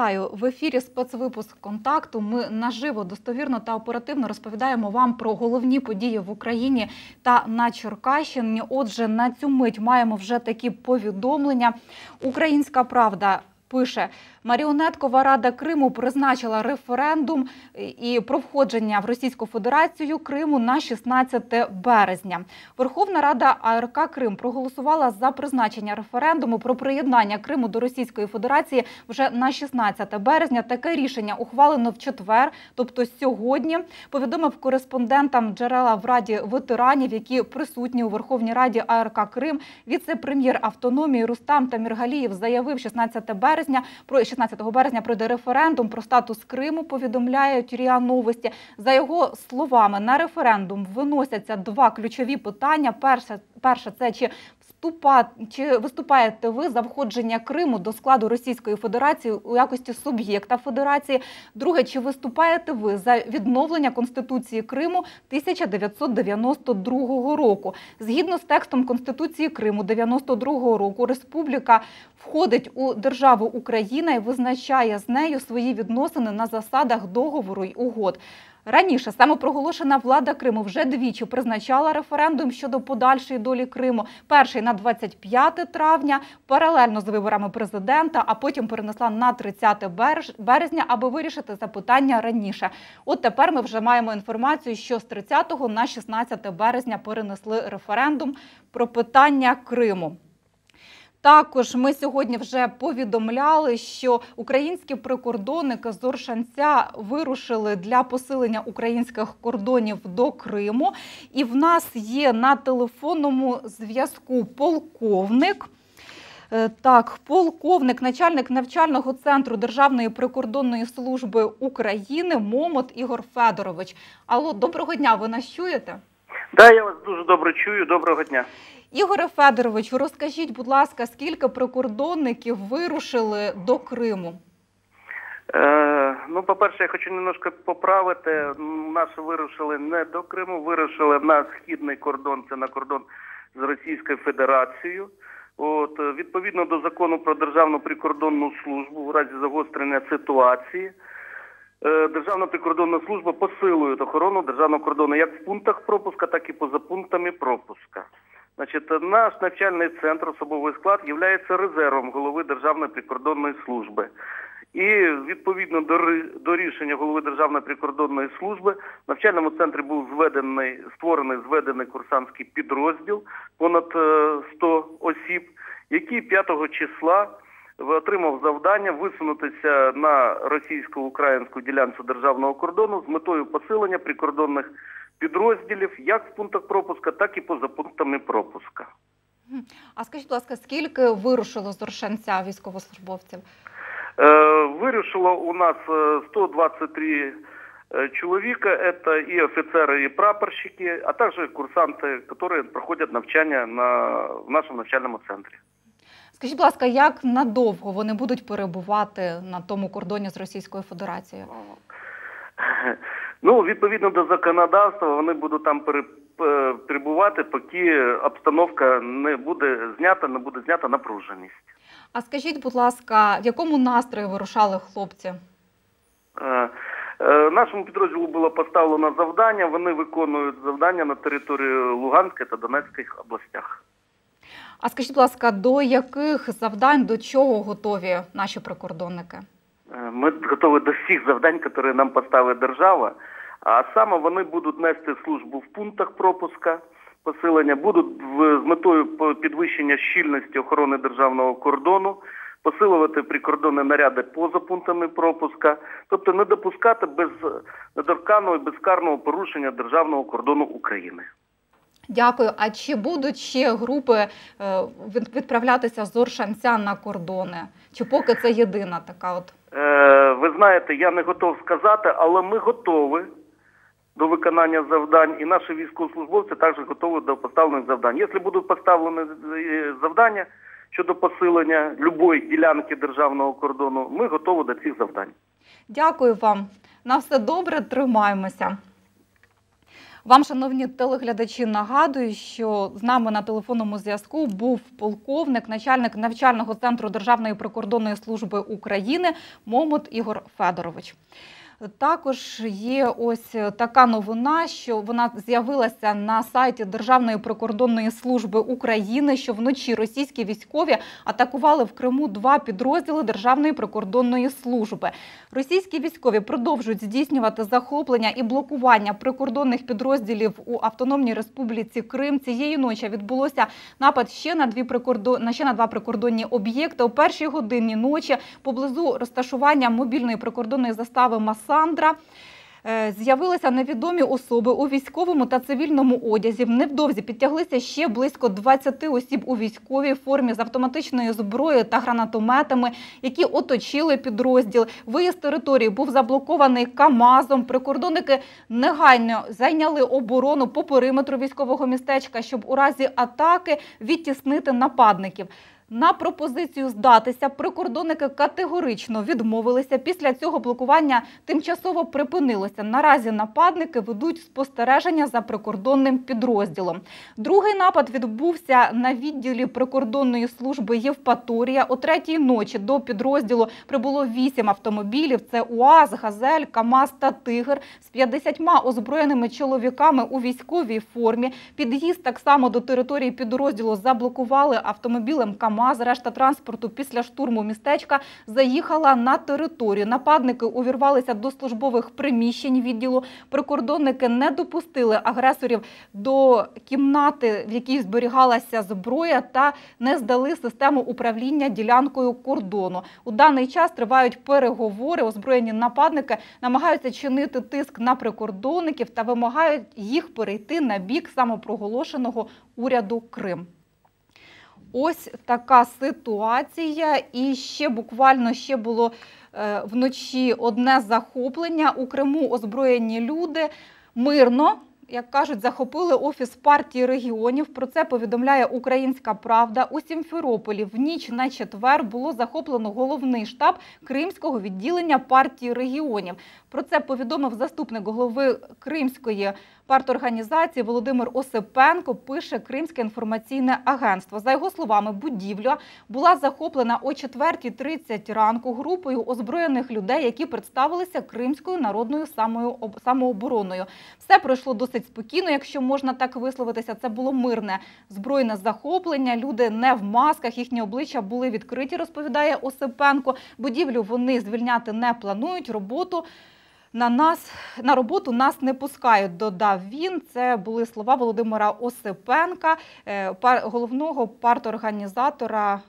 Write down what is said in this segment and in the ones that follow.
Вітаю в ефірі. Спецвипуск контакту. Ми наживо, достовірно та оперативно розповідаємо вам про головні події в Україні та на Черкащині. Отже, на цю мить маємо вже такі повідомлення. Українська правда. Пише Маріонеткова Рада Криму призначила референдум і про входження в Російську Федерацію Криму на 16 березня. Верховна Рада АРК Крим проголосувала за призначення референдуму про приєднання Криму до Російської Федерації вже на 16 березня. Таке рішення ухвалено в четвер, тобто сьогодні. Повідомив кореспондентам джерела в Раді ветеранів, які присутні у Верховній Раді АРК Крим. Віце-прем'єр автономії Рустам Таміргалієв заявив 16 березня про 16 березня пройде референдум про статус Криму. Повідомляють РІА Новості. За його словами, на референдум виносяться два ключові питання. Перше, перше це чи чи виступаєте ви за входження Криму до складу Російської Федерації у якості суб'єкта Федерації? Друге, чи виступаєте ви за відновлення Конституції Криму 1992 року? Згідно з текстом Конституції Криму 92 року, республіка входить у державу Україна і визначає з нею свої відносини на засадах договору й угод. Раніше самопроголошена влада Криму вже двічі призначала референдум щодо подальшої долі Криму. Перший на 25 травня, паралельно з виборами президента, а потім перенесла на 30 березня, аби вирішити запитання раніше. От тепер ми вже маємо інформацію, що з 30 на 16 березня перенесли референдум про питання Криму. Також ми сьогодні вже повідомляли, що українські прикордонники з Оршанця вирушили для посилення українських кордонів до Криму. І в нас є на телефонному зв'язку полковник. Так, полковник, начальник навчального центру Державної прикордонної служби України Момот Ігор Федорович. Алло, доброго дня, ви нас чуєте? Да, я вас дуже добре чую. Доброго дня. Ігоре Федоровичу, розкажіть, будь ласка, скільки прикордонників вирушили до Криму? Е, ну, по-перше, я хочу немножко поправити. Наші вирушили не до Криму, вирушили на східний кордон, це на кордон з Російською Федерацією. От, Відповідно до закону про Державну прикордонну службу, в разі загострення ситуації, Державна прикордонна служба посилує охорону державного кордону як в пунктах пропуска, так і поза пунктами пропуска. Значить, наш навчальний центр, особовий склад, є резервом голови Державної прикордонної служби. І відповідно до до рішення голови Державної прикордонної служби в навчальному центрі був зведений створений зведений курсантський підрозділ понад 100 осіб, який 5 числа отримав завдання висунутися на російсько-українську ділянцю державного кордону з метою посилення прикордонних підрозділів як в пунктах пропуска, так і поза пунктами пропуска. А скажіть, будь ласка, скільки вирушило з Оршанця військовослужбовців? Е, вирушило у нас 123 е, чоловіка, это і офіцери, і прапорщики, а також курсанти, які проходять навчання на, в нашому навчальному центрі. Скажіть, будь ласка, як надовго вони будуть перебувати на тому кордоні з Російською Федерацією? Ну, відповідно до законодавства, вони будуть там перебувати, поки обстановка не буде знята, не буде знята напруженість. А скажіть, будь ласка, в якому настрої вирушали хлопці? Е, е, нашому підрозділу було поставлено завдання. Вони виконують завдання на території Луганської та Донецької областях. А скажіть, будь ласка, до яких завдань, до чого готові наші прикордонники? Е, ми готові до всіх завдань, які нам поставить держава. А саме вони будуть нести службу в пунктах пропуска посилення, будуть з метою підвищення щільності охорони державного кордону, посилювати прикордонні наряди поза пунктами пропуска, тобто не допускати без недорканого і безкарного порушення державного кордону України. Дякую. А чи будуть ще групи е, відправлятися з Оршанця на кордони? Чи поки це єдина така? От е, ви знаєте, я не готов сказати, але ми готові до виконання завдань, і наші військовослужбовці також готові до поставлених завдань. Якщо будуть поставлені е, завдання щодо посилення будь-якої ділянки державного кордону, ми готові до цих завдань. Дякую вам. На все добре, тримаємося. Вам, шановні телеглядачі, нагадую, що з нами на телефонному зв'язку був полковник, начальник навчального центру Державної прикордонної служби України Момот Ігор Федорович. Також є ось така новина, що вона з'явилася на сайті Державної прикордонної служби України, що вночі російські військові атакували в Криму два підрозділи Державної прикордонної служби. Російські військові продовжують здійснювати захоплення і блокування прикордонних підрозділів у Автономній Республіці Крим. Цієї ночі відбулося напад ще на дві прикордон... ще на два прикордонні об'єкти. У першій годині ночі поблизу розташування мобільної прикордонної застави Масандра. Е, З'явилися невідомі особи у військовому та цивільному одязі. Невдовзі підтяглися ще близько 20 осіб у військовій формі з автоматичною зброєю та гранатометами, які оточили підрозділ. Виїзд території був заблокований КАМАЗом. Прикордонники негайно зайняли оборону по периметру військового містечка, щоб у разі атаки відтіснити нападників. На пропозицію здатися прикордонники категорично відмовилися. Після цього блокування тимчасово припинилося. Наразі нападники ведуть спостереження за прикордонним підрозділом. Другий напад відбувся на відділі прикордонної служби Євпаторія. О третій ночі до підрозділу прибуло вісім автомобілів. Це УАЗ, Газель, КАМАЗ та Тигр з 50 озброєними чоловіками у військовій формі. Під'їзд так само до території підрозділу заблокували автомобілем КАМАЗ. Решта транспорту після штурму містечка заїхала на територію. Нападники увірвалися до службових приміщень відділу. Прикордонники не допустили агресорів до кімнати, в якій зберігалася зброя, та не здали систему управління ділянкою кордону. У даний час тривають переговори. Озброєні нападники намагаються чинити тиск на прикордонників та вимагають їх перейти на бік самопроголошеного уряду Крим. Ось така ситуація. І ще буквально ще було е, вночі одне захоплення у Криму. Озброєні люди мирно. Як кажуть, захопили офіс партії регіонів. Про це повідомляє Українська Правда. У Сімферополі в ніч на четвер було захоплено головний штаб Кримського відділення партії регіонів. Про це повідомив заступник голови Кримської парторганізації Володимир Осипенко. Пише Кримське інформаційне агентство. За його словами, будівля була захоплена о 4.30 ранку групою озброєних людей, які представилися Кримською народною самообороною. Все пройшло досить спокійно, якщо можна так висловитися. Це було мирне збройне захоплення. Люди не в масках, їхні обличчя були відкриті, розповідає Осипенко. Будівлю вони звільняти не планують. Роботу на нас на роботу нас не пускають. Додав він. Це були слова Володимира Осипенка, е, головного парторганізатора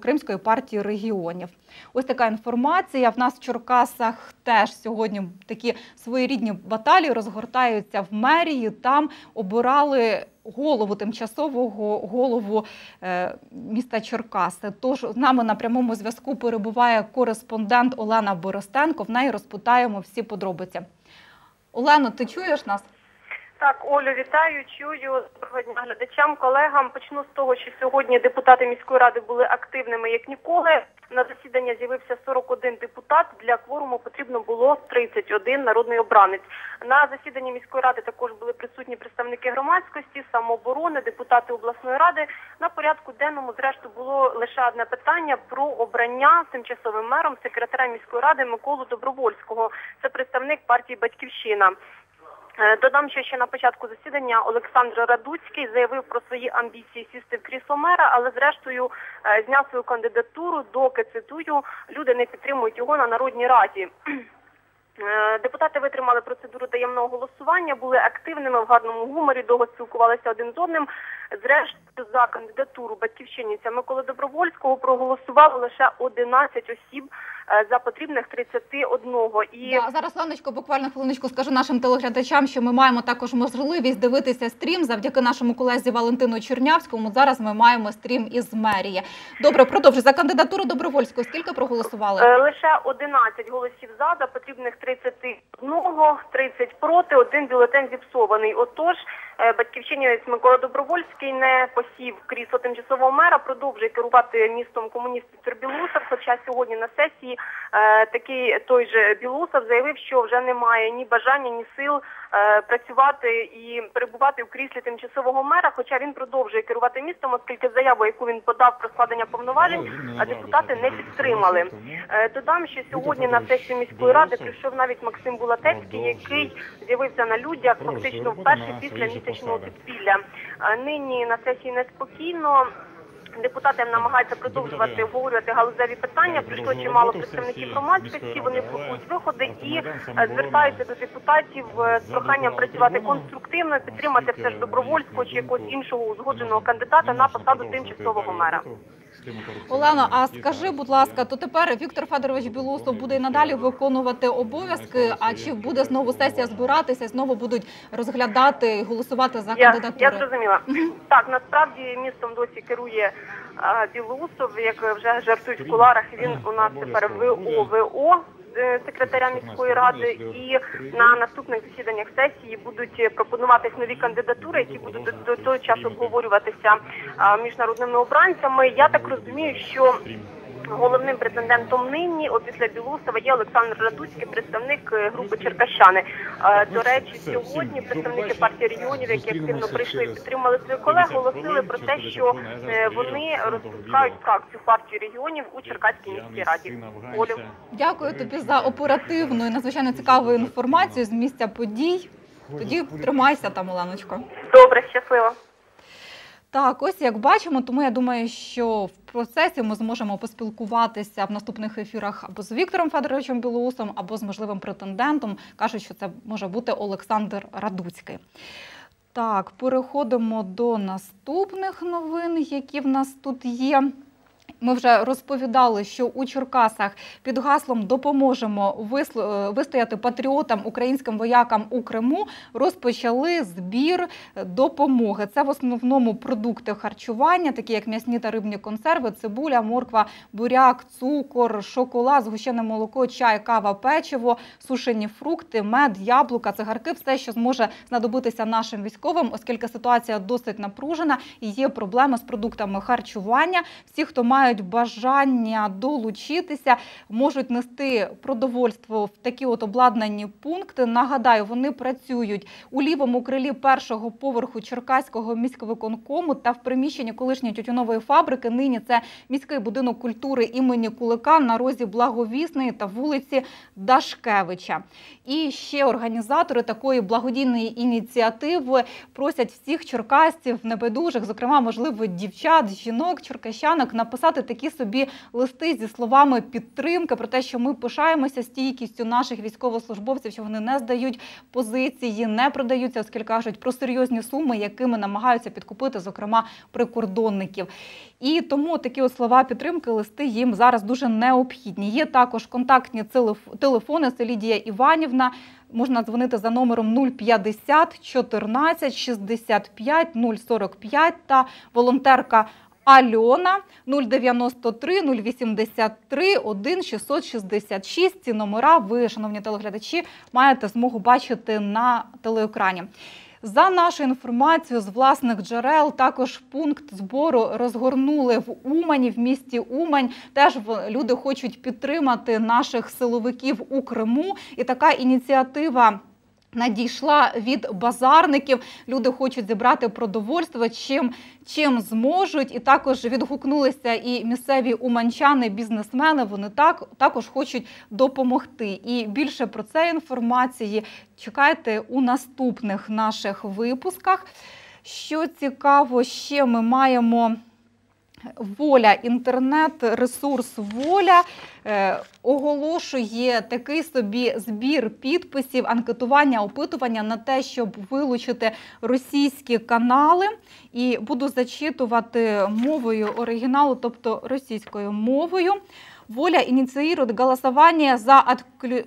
Кримської партії регіонів. Ось така інформація. В нас в Черкасах теж сьогодні такі своєрідні баталії розгортаються в мерії. Там обирали голову тимчасового голову е, міста Черкаси. Тож з нами на прямому зв'язку перебуває кореспондент Олена Боростенко. В неї розпитаємо всі подробиці. Олено, ти чуєш нас? Так, Олю, вітаю, чую. Доброго дня глядачам, колегам. Почну з того, що сьогодні депутати міської ради були активними як ніколи. На засідання з'явився 41 депутат. Для кворуму потрібно було 31 народний обранець. На засіданні міської ради також були присутні представники громадськості, самооборони, депутати обласної ради. На порядку денному, зрештою, було лише одне питання про обрання тимчасовим мером секретаря міської ради Миколу Добровольського. Це представник партії Батьківщина. Е, Додам, що ще на початку засідання Олександр Радуцький заявив про свої амбіції сісти в крісло мера, але зрештою е, зняв свою кандидатуру, доки цитую, люди не підтримують його на народній раді. Е, Депутати витримали процедуру таємного голосування, були активними в гарному гуморі, довго спілкувалися один з одним. Зрештою, за кандидатуру батьківщиніця Миколи Добровольського проголосувало лише 11 осіб за потрібних 31. І Да, зараз Ланочко, буквально хвилиночку скажу нашим телеглядачам, що ми маємо також можливість дивитися стрім завдяки нашому колезі Валентину Чернявському. Зараз ми маємо стрім із мерії. Добре, продовжуй. За кандидатуру Добровольського скільки проголосували? Е, Лише 11 голосів за, за потрібних 31, 30 проти, один бюлетень зіпсований. Отож, е, батьківщинівець Микола Добровольський не посів крісло тимчасового мера, продовжує керувати містом комуніст Віктор Білусов, хоча сьогодні на сесії е, такий той же Білусов заявив, що вже немає ні бажання, ні сил е, працювати і перебувати у кріслі тимчасового мера, хоча він продовжує керувати містом, оскільки заяву, яку він подав про складення повноважень, а депутати не підтримали. Додам, що сьогодні на сесію міської ради прийшов навіть Максим Булатецький, який з'явився на людях фактично вперше після місячного підпілля. Нині на сесії неспокійно. Депутати намагаються продовжувати обговорювати галузеві питання. Прийшло чимало представників громадськості. Вони блокують виходи і е, звертаються до депутатів е, з проханням працювати конструктивно, підтримати все ж добровольського чи якогось іншого узгодженого кандидата на посаду тимчасового мера. Олено, а скажи, будь ласка, то тепер Віктор Федорович Білоусов буде і надалі виконувати обов'язки? А чи буде знову сесія збиратися, знову будуть розглядати і голосувати за Я, я зрозуміла. Так, насправді містом досі керує Білоусов, як вже жартують в куларах. Він у нас тепер ВО е, секретаря міської ради, і на наступних засіданнях сесії будуть пропонуватись нові кандидатури, які будуть до, до того часу обговорюватися міжнародними обранцями. Я так розумію, що Головним претендентом нині опісля Білусова є Олександр Радуцький, представник е, групи Черкащани. Е, До речі, сьогодні представники партії регіонів, які активно прийшли і підтримали своїх колег, оголосили про те, що е, вони розпускають фракцію партії регіонів у Черкаській міській раді. Олю. Дякую тобі за оперативну і надзвичайно цікаву інформацію з місця подій. Тоді тримайся там, Оленочко. Добре, щасливо. Так, ось як бачимо, тому я думаю, що в процесі ми зможемо поспілкуватися в наступних ефірах або з Віктором Федоровичем Білоусом, або з можливим претендентом. Кажуть, що це може бути Олександр Радуцький. Так, переходимо до наступних новин, які в нас тут є. Ми вже розповідали, що у Черкасах під гаслом допоможемо е, вистояти патріотам, українським воякам у Криму. Розпочали збір допомоги. Це в основному продукти харчування, такі як м'ясні та рибні консерви, цибуля, морква, буряк, цукор, шоколад, згущене молоко, чай, кава, печиво, сушені фрукти, мед, яблука, цигарки все, що зможе знадобитися нашим військовим, оскільки ситуація досить напружена і є проблеми з продуктами харчування. Всі, хто мають бажання долучитися, можуть нести продовольство в такі от обладнані пункти. Нагадаю, вони працюють у лівому крилі першого поверху Черкаського міськвиконкому та в приміщенні колишньої тютюнової фабрики. Нині це міський будинок культури імені Кулика на розі Благовісної та вулиці Дашкевича. І ще організатори такої благодійної ініціативи просять всіх черкасців небайдужих, зокрема, можливо, дівчат, жінок, черкащанок, написати такі собі листи зі словами підтримки про те, що ми пишаємося стійкістю наших військовослужбовців, що вони не здають позиції, не продаються, оскільки кажуть про серйозні суми, якими намагаються підкупити, зокрема, прикордонників. І тому такі от слова підтримки, листи їм зараз дуже необхідні. Є також контактні телеф- телефони. Це Лідія Іванівна. Можна дзвонити за номером 050 14 65 045 та волонтерка Альона 093 083 1 666. Ці номера ви, шановні телеглядачі, маєте змогу бачити на телеекрані. За нашою інформацією з власних джерел, також пункт збору розгорнули в Умані, в місті Умань. Теж люди хочуть підтримати наших силовиків у Криму. І така ініціатива. Надійшла від базарників. Люди хочуть зібрати продовольство, чим, чим зможуть. І також відгукнулися і місцеві уманчани, бізнесмени. Вони так також хочуть допомогти. І більше про це інформації чекайте у наступних наших випусках. Що цікаво, ще ми маємо. Воля, інтернет-ресурс Воля е, оголошує такий собі збір підписів, анкетування, опитування на те, щоб вилучити російські канали. І буду зачитувати мовою оригіналу, тобто російською мовою. Воля ініціює голосування за отклю...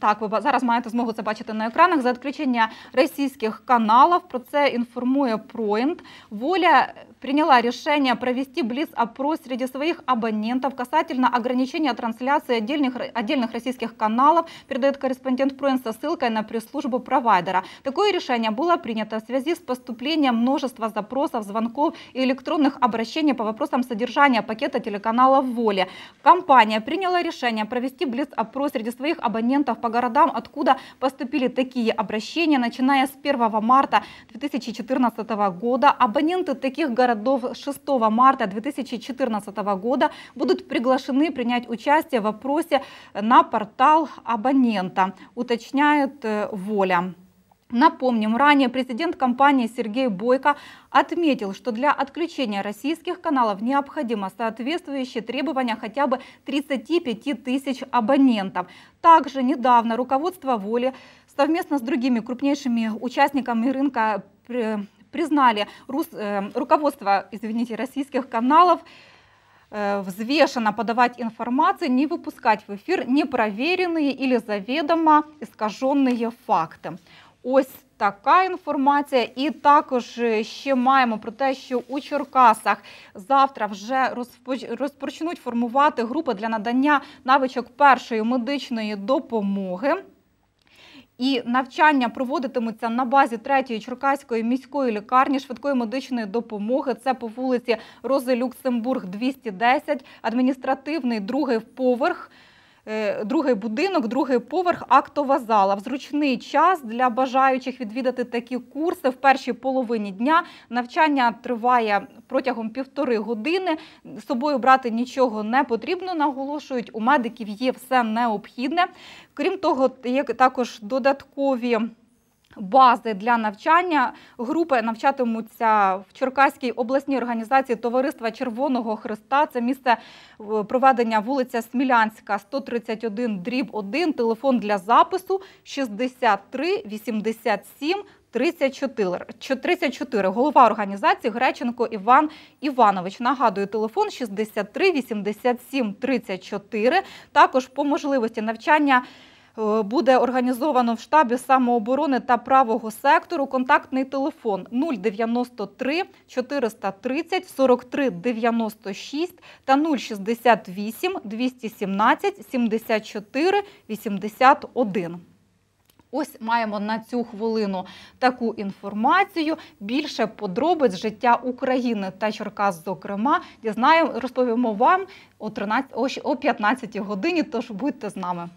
Так, ви зараз маєте змогу це бачити на екранах за відключення російських каналів. Про це інформує Проінт. Воля приняла решение провести блиц-опрос среди своих абонентов касательно ограничения трансляции отдельных, отдельных российских каналов, передает корреспондент ПРОИН со ссылкой на пресс-службу провайдера. Такое решение было принято в связи с поступлением множества запросов, звонков и электронных обращений по вопросам содержания пакета телеканала «Воля». Компания приняла решение провести блиц-опрос среди своих абонентов по городам, откуда поступили такие обращения, начиная с 1 марта 2014 года. Абоненты таких городов с 6 марта 2014 года будут приглашены принять участие в опросе на портал абонента, уточняет э, «Воля». Напомним, ранее президент компании Сергей Бойко отметил, что для отключения российских каналов необходимо соответствующие требования хотя бы 35 тысяч абонентов. Также недавно руководство «Воли» совместно с другими крупнейшими участниками рынка при- признали рус- э, руководство извините, российских каналов э, взвешенно подавать информацию, не выпускать в эфир непроверенные или заведомо искаженные факти. Ось така інформація. І також е, ще маємо про те, що у Черкасах завтра вже розпоч- розпочнуть формувати групи для надання навичок першої медичної допомоги. І навчання проводитимуться на базі третьої Черкаської міської лікарні швидкої медичної допомоги. Це по вулиці Рози Люксембург, 210, адміністративний другий поверх. Е, Другий будинок, другий поверх, актова зала. В зручний час для бажаючих відвідати такі курси в першій половині дня. Навчання триває протягом півтори години. З собою брати нічого не потрібно, наголошують. У медиків є все необхідне. Крім того, є також додаткові. Бази для навчання групи навчатимуться в Черкаській обласній організації Товариства Червоного Христа. Це місце е, проведення вулиця Смілянська, 131 дріб 1, телефон для запису 63 87 34. Чо- 34. Голова організації Греченко Іван Іванович. Нагадую, телефон 63 87 34. Також по можливості навчання буде організовано в штабі самооборони та правого сектору. Контактний телефон 093 430 43 96 та 068 217 74 81. Ось маємо на цю хвилину таку інформацію. Більше подробиць життя України та Черкас, зокрема, дізнаємо, розповімо вам о 13, о о 15 годині. Тож будьте з нами.